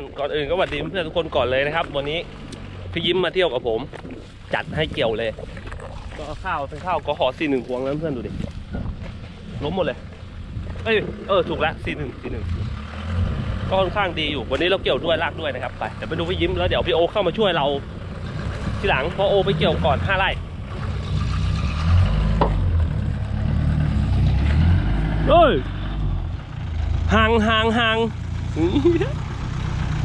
่อนก่อนอื่นก็สวัสดีเพื่อนๆทุกคนก่อนเลยนะครับ วันนี้พี่ยิ้มมาเที่ยวกับผม จัดให้เกี่ยวเลยก็ข้าวเป็นข้าวก็ขอสี่หนึ่งพวงแล้วเพื่อนดูดิล้มหมดเลยเอ้ยเออถูกแล้วสี่หนึ่งสี่หนึ่งก็ค่อนข้างดีอยู่วันนี้เราเกี่ยวด้วยลากด้วยนะครับไปเดี๋ยวไปดูพี่ยิ้มแล้วเดี๋ยวพี่โอเข้ามาช่วยเราทีหลังเพราะโอไปเกี่ยวก่อนห้าไร่เฮ้ยห่างห่างห่าง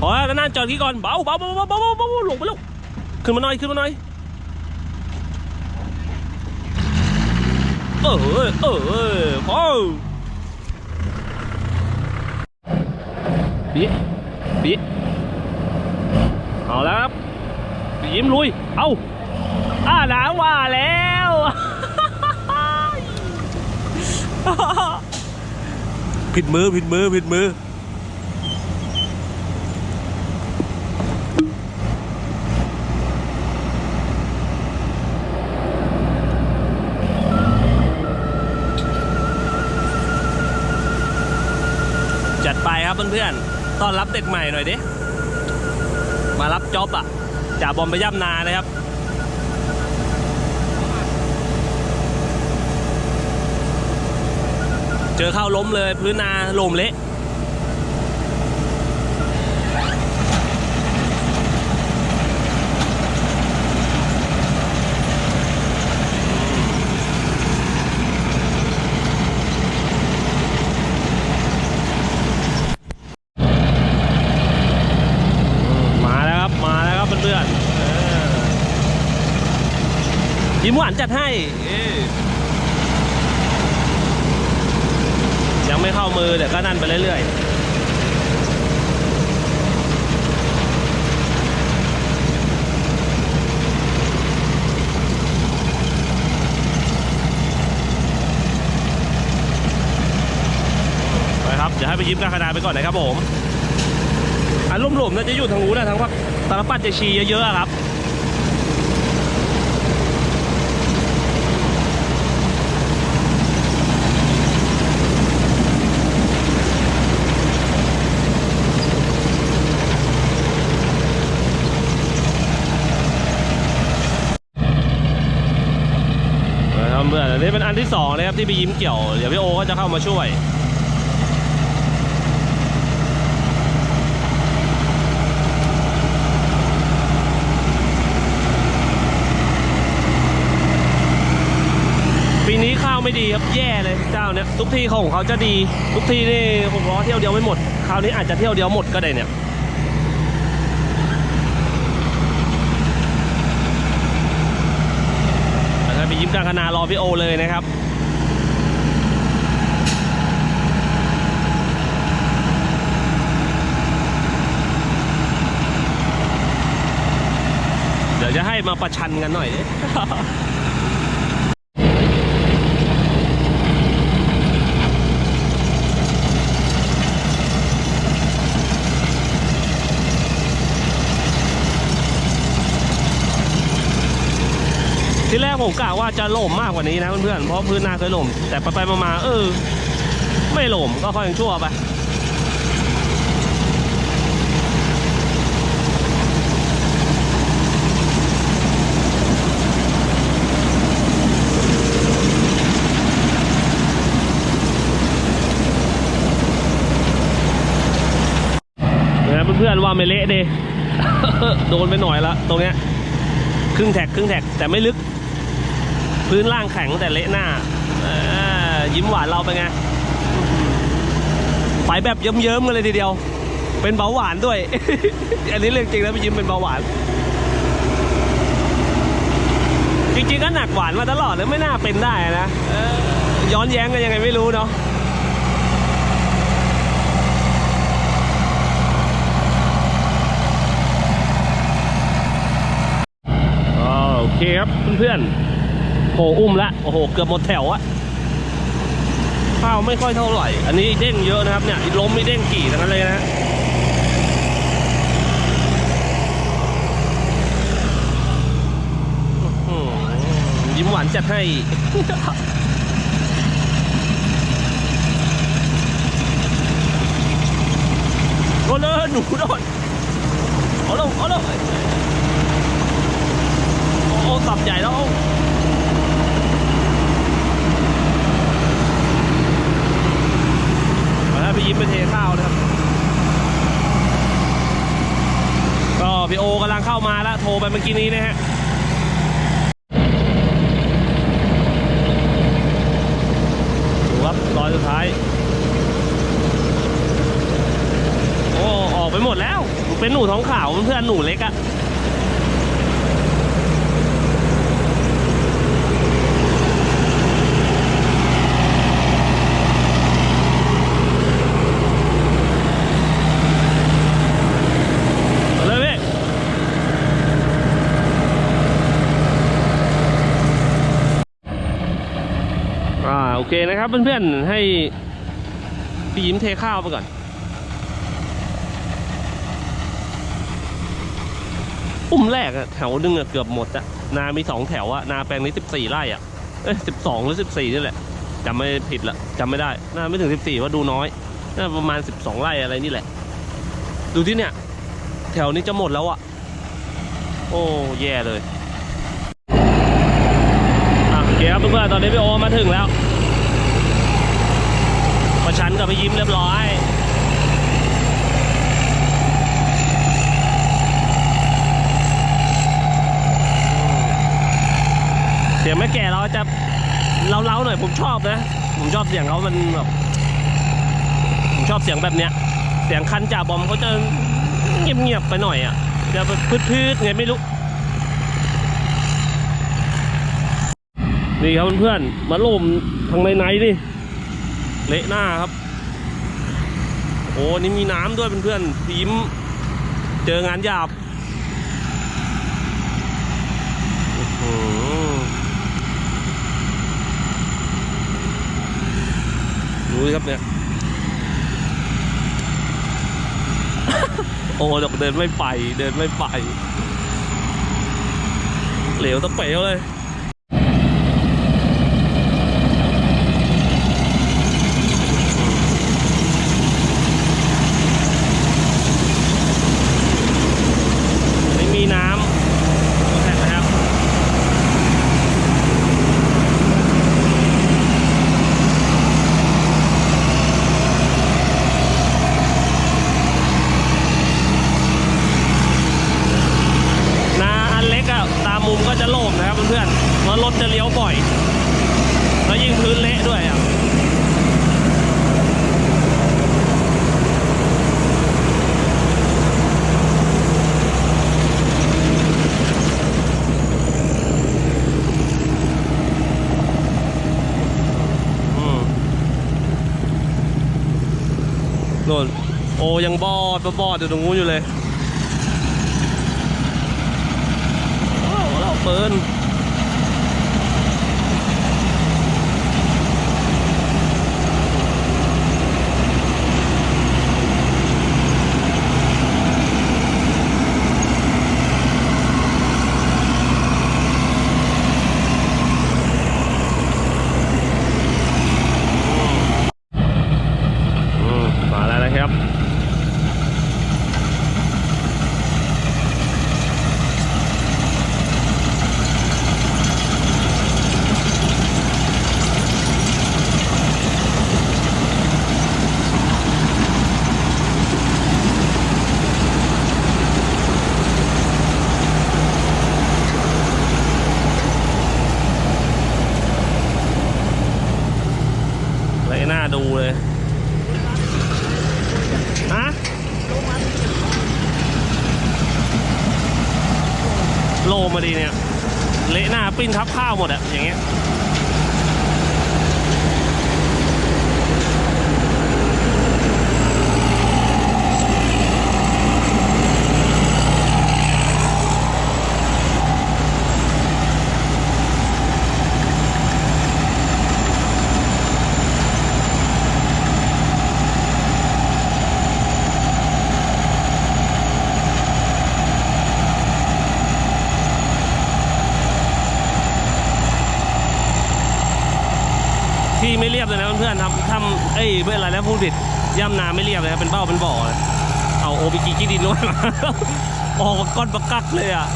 พอแล้วนั่นจอดที่ก่อนเบาเบาเบาเบาเบาเบาลงไปล้วขึ้นมาหน่อยขึ้นมาหน่อยเออเออพอปีปีเอาแล้วครับยิ้มลุย เอาอ่าหนาว่าแล้วผิดมือผิดมือผิดมือ เพื่อนๆต้อนรับเด็กใหม่หน่อยดิ มารับจ็อบอะจ่าบอมไปย่ำนานะครับ เจอเข้าล้มเลยพื้นนาโลมเละ มาแล้วครับ มาแล้วครับเพื่อนๆเออ ยิ้มหวานจัดให้ ยังไม่เข้ามือเดี๋ยวก็นั่นไปเรื่อยๆไปครับเดี๋ยวให้ไปยิ้มกลาคณาไปก่อนนะครับผมอันลุ่มหลุมๆน่าจะอยู่ทางนู้นนะทางภาคตาลปัดจะชีเยอะๆครับเพื่ อนอันนี้เป็นอันที่สองนะครับที่พี่ยิ้มเกี่ยว เดี๋ยวพี่โอก็จะเข้ามาช่วย ปีนี้ข้าวไม่ดีครับแย่เลยเจ้าเนี่ยทุกที่ของเขาจะดี ทุกที่นี่หกล้อเที่ยวเดียวไม่หมด คราวนี้อาจจะเที่ยวเดียวหมดก็ได้เนี่ย นะครับไปยิ้มกลางคณารอพี่โอเลยนะครับเดี๋ยวจะให้มาประชันกันหน่อยดิ ที่แรกผมกะว่าจะหล่มมากกว่านี้นะเพื่อนๆเพราะพื้นนาเคยหล่ม แต่ไปๆมาๆเออ ไม่หล่มก็ค่อยชั่วไปนะเพื่อนๆว่าไม่เละดิโดนไปหน่อยละตรงเนี้ยครึ่งแท็กครึ่งแท็กแต่ไม่ลึก พื้นล่างแข็งแต่เละหน้ายิ้มหวานเราไปนไงไปแบบเยิ้มๆกันเลยทีเดียว เป็นเบาหวานด้วย อันนี้เรื่องจริงแล้วพี่ยิ้มเป็นเบาหวาน จริงๆก็หนักหวานมาตลอดเลยไม่น่าเป็นได้นะย้อนแย้งกันยังไงไม่รู้เนาะโอเคครับเพื่อนๆ โหอุ้มละโอ้โห เกือบหมดแถวอะข้าวไม่ค่อยเท่าไหร่ อันนี้เด้งเยอะนะครับเนี่ยล้มไม่เด้งกี่ทั้งนั้นเลยนะยิ้มหวานจัดให้โดนเลยหนูโดนเอาลงเอาลงโอ้สับใหญ่แล้วเอาเอาละพี่ ยิ้มไปเทข้าวนะครับ ก็พี่โอกำลังเข้ามาแล้ว โทรไปเมื่อกี้นี้นะฮะดูครับรอยสุดท้าย โอ้ ออกไปหมดแล้ว เป็นหนูท้องขาวเพื่อนๆหนูเล็กอะเอาเลยพี่ อ่า โอเคนะครับเพื่อนๆให้พี่ยิ้มเทข้าวไปก่อนปุ่มแรกอะแถวหนึงอะเกือบหมดอะนามีสองแถวอะนาแปลงนี้สิบสี่ไร่อะเอ้ยสิบสองหรือสิบสี่นี่แหละจำไม่ผิดละจำไม่ได้น่าไม่ถึงสิบสี่ว่าดูน้อยน่าประมาณสิบสองไร่อะไรนี่แหละ ดูที่เนี่ย แถวนี้จะหมดแล้วอะโอ้แย่เลยอะโอเคครับเพื่อนๆตอนนี้พี่โอมาถึงแล้ว ประชันกับพี่ยิ้มเรียบร้อยเสียงแม่แก่เราจะเล้าๆหน่อยผมชอบนะ ผมชอบเสียงเขามันแบบผมชอบเสียงแบบเนี้ย เสียงคันจ่าบอมเขาจะเงียบๆไปหน่อยอะจะพืดๆไงไม่รู้นี่ครับเพื่อนๆมาล่มทางในในๆดิ เละหน้าครับ โอ้นี่มีน้ำด้วยเพื่อนๆพิมเจองานหยาบโอ้โหดูดิครับเนี่ย โอ้ดอกเดินไม่ไป เดินไม่ไป เหลวตะเป๋วเลย ไม่มีน้ำนะครับ นาอันเล็กอะตามมุมก็จะโล่งนะครับเพื่อนๆเพราะรถจะเลี้ยวบ่อย แล้วยิ่งพื้นเละด้วยอะอืมโน่น โอ้ยังบอดบอดอยู่ตรงนู้นอยู่เลยโอ้เราเปินอืมมาแล้วนะ ครับ เลยน่าดูเลยฮะโลมาดีเนี่ย เละ หน้าปิ้นทับข้าวหมดอะอย่างเงี้ย ที่ไม่เรียบ เลยเพื่อนๆทำทำเอ้ยไม่อะไรแล้วพูดผิดย่ำนาไม่เรียบเลยครับเป็นเบ้าเป็นบ่อเลยเอาโอบิกิกิดินลงมาออกก้อนประกักเลยอะ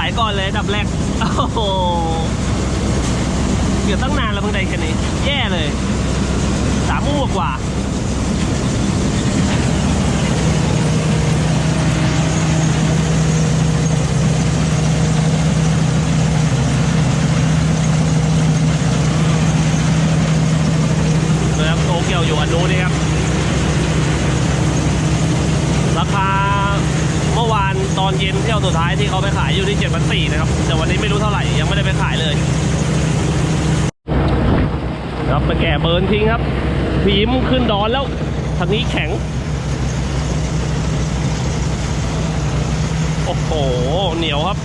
ไหลก่อนเลยดับแรก โอ้โห เกือบตั้งนานแล้วเพิ่งได้แค่นี้ แย่เลย สามโมงกว่า นะครับโตเกียวอยู่อันนู้นนี่ครับ ราคาเมื่อวานตอ นเที่ยวสุดท้ายที่เขาไปขายอยู่ที่เจ็ดพันสี่นะครับ แต่วันนี้ไม่รู้เท่าไหร่ยังไม่ได้ไปขายเลย ครับไปแก่เบิร์นทิ้งครับพีมขึ้นดอนแล้วทางนี้แข็ง โอ้โห เหนียวครับ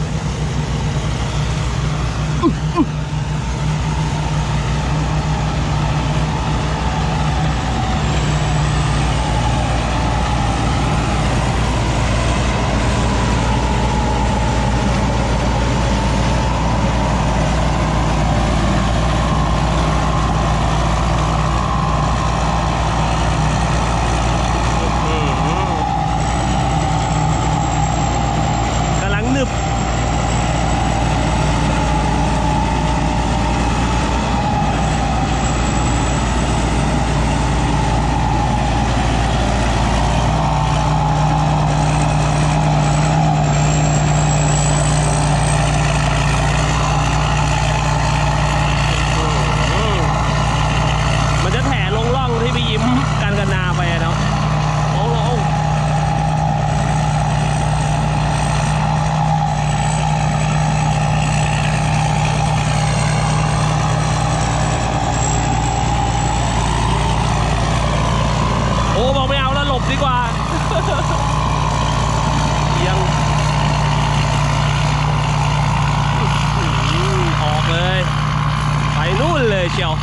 ชียว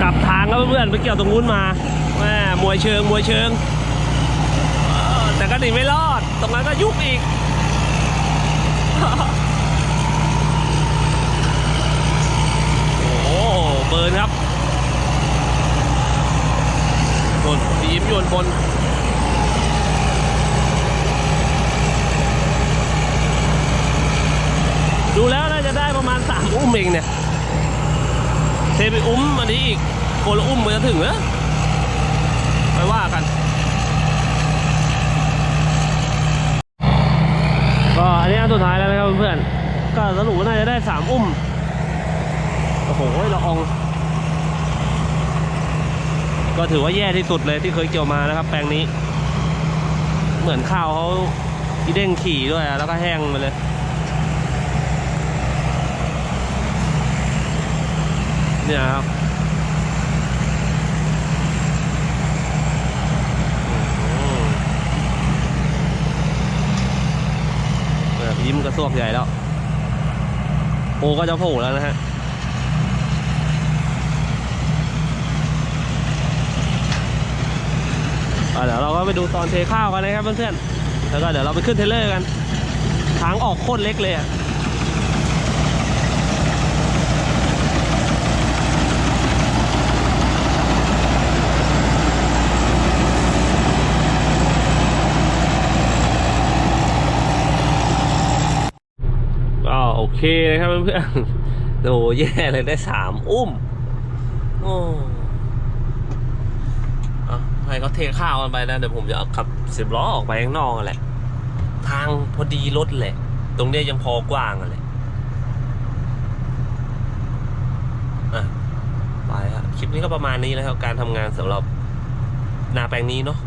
กลับทางแล้วเพื่อนไปเกี่ยวตรงนู้นมาแม่มวยเชิงมวยเชิง แต่ก็หนีไม่รอด ตรงนั้นก็ยุบอีกโอ้เบิร์นครับโดนยิ้มโยนบน ดูแล้วน่าจะได้ประมาณสามอุ้มเองเนี่ยเทไปอุ้มอันนี้อีกโคนละอุ้มมันจะถึงเหรอไปว่ากัน ก็อันนี้อันสุดท้ายแล้วนะครับเพื่อนก็สรุปว่าน่าจะได้สามอุ้มโอ้โหละออง ก็ถือว่าแย่ที่สุดเลยที่เคยเกี่ยวมานะครับ แปลงนี้ เหมือนข้าวเขาอีเด้งขี่ด้วยแล้วก็แห้งไปเลย เนี่ยครับโอ้โหแบบยิ้มกระซวกใหญ่แล้วโอก็จะโผล่แล้วนะฮะเดี๋ยวเราก็ไปดูตอนเทข้าวกันนะครับเพื่อนๆ แล้วก็เดี๋ยวเราไปขึ้นเทรเลอร์กัน ทางออกโคตรเล็กเลยอะ ก็ โอเคนะครับเพื่อนๆโอ้แย่เลยได้สามอุ้ม โอ้อะให้เขาเทข้าวกันไปนะเดี๋ยวผมจะขับสิบล้อออกไปข้างนอกกันแหละ ทางพอดีรถแหละ ตรงนี้ยังพอกว้างกันแหละอะไปฮะคลิปนี้ก็ประมาณนี้นะครับ การทำงานสำหรับนาแปลงนี้เนาะ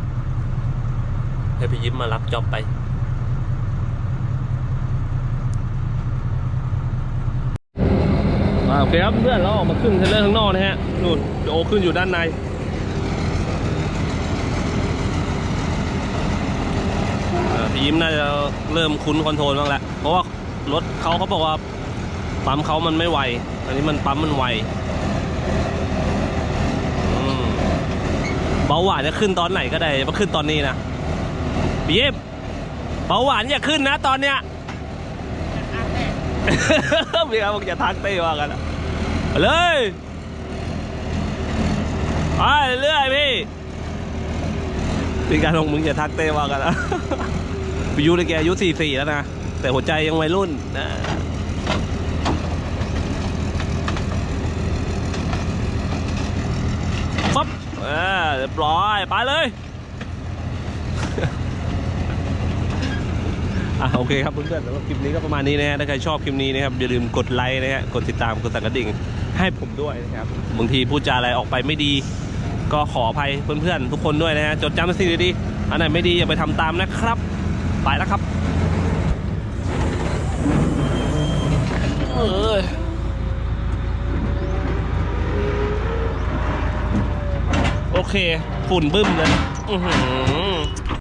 ให้พี่ยิ้มมารับจ็อบไป อ่า โอเคครับเพื่อนเราออกมาขึ้นเทรลเลอร์ข้างนอกนะฮะนู่นโอขึ้นอยู่ด้านในอ่าพี่ยิ้มน่าจะเริ่มคุ้นคอนโทรลบ้างแล้วเพราะว่ารถเขาเขาบอกว่าปั๊มเขามันไม่ไว อันนี้มันปั๊มมันไวอืมเบาหวานจะขึ้นตอนไหนก็ได้มาขึ้นตอนนี้นะพี่ยิ้มเบาหวานอย่าขึ้นนะตอนเนี้ย พี่ครับบอกอย่าทักเต้ว่ากันเลยไปเรื่อยพี่พี่การลงมึงอย่าทักเต้ว่ากันนะพี่ยุเลยแกอายุสี่สี่แล้วนะ แต่หัวใจยังวัยรุ่นนะปั๊บเรียบร้อย ไปเลย อะโอเคครับเพื่อนๆสำหรับคลิปนี้ก็ประมาณนี้นะฮะถ้าใครชอบคลิปนี้นะครับอย่าลืมกดไลค์นะฮะกดติดตามกดสั่นกระดิ่งให้ผมด้วยนะครับบางทีพูดจาอะไรออกไปไม่ดี ก็ขออภัยเพื่อนๆทุกคนด้วยนะฮะจดจำสิ่งดีๆอันไหนไม่ดีอย่าไปทำตามนะครับไปแล้วครับเอยโอเค ฝุ่นบึ้มเลยอือหือ